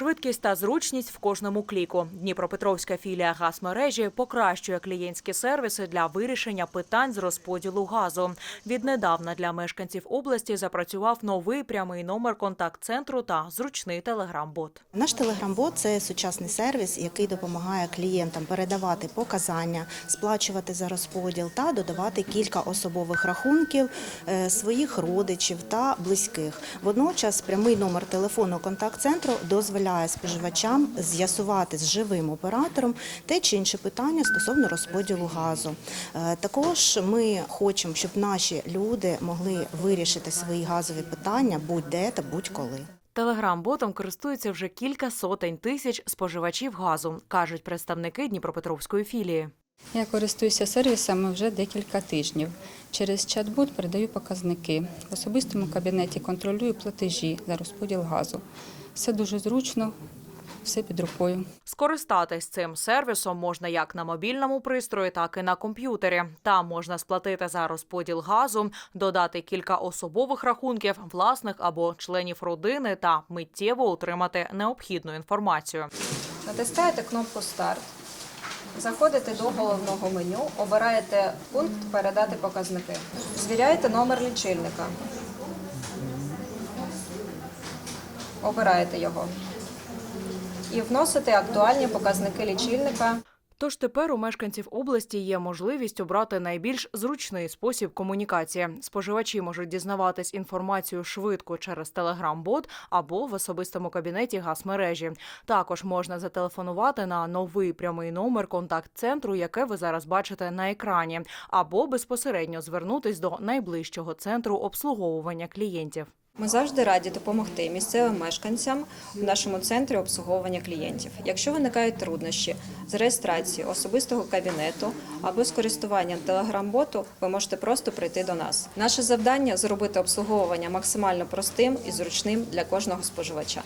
швидкість та зручність в кожному кліку. Дніпропетровська філія газмережі покращує клієнтські сервіси для вирішення питань з розподілу газу. Віднедавна для мешканців області запрацював новий прямий номер контакт-центру та зручний телеграм-бот. Наш телеграм-бот це сучасний сервіс, який допомагає клієнтам передавати показання, сплачувати за розподіл та додавати кілька особових рахунків е, своїх родичів та близьких. Водночас прямий номер телефону контакт-центру дозволяє споживачам з'ясувати з живим оператором те чи інше питання стосовно розподілу газу. Е, Також ми хочемо, щоб наші люди могли вирішити свої газові питання будь-де та будь-коли. Телеграм-ботом користуються вже кілька сотень тисяч споживачів газу, кажуть представники Дніпропетровської філії. Я користуюся сервісами вже декілька тижнів. Через чат-бот передаю показники. В особистому кабінеті контролюю платежі за розподіл газу. Все дуже зручно, все під рукою. Скористатись цим сервісом можна як на мобільному пристрої, так і на комп'ютері. Там можна сплатити за розподіл газу, додати кілька особових рахунків, власних або членів родини та миттєво отримати необхідну інформацію. Натискаєте кнопку Старт, заходите до головного меню, обираєте пункт Передати показники. Звіряєте номер лічильника. Обираєте його. І вносите актуальні показники лічильника. Тож тепер у мешканців області є можливість обрати найбільш зручний спосіб комунікації. Споживачі можуть дізнаватись інформацію швидко через телеграм-бот або в особистому кабінеті газмережі. Також можна зателефонувати на новий прямий номер контакт-центру, яке ви зараз бачите на екрані, або безпосередньо звернутись до найближчого центру обслуговування клієнтів. Ми завжди раді допомогти місцевим мешканцям в нашому центрі обслуговування клієнтів. Якщо виникають труднощі з реєстрації особистого кабінету або з користуванням телеграм-боту, ви можете просто прийти до нас. Наше завдання зробити обслуговування максимально простим і зручним для кожного споживача.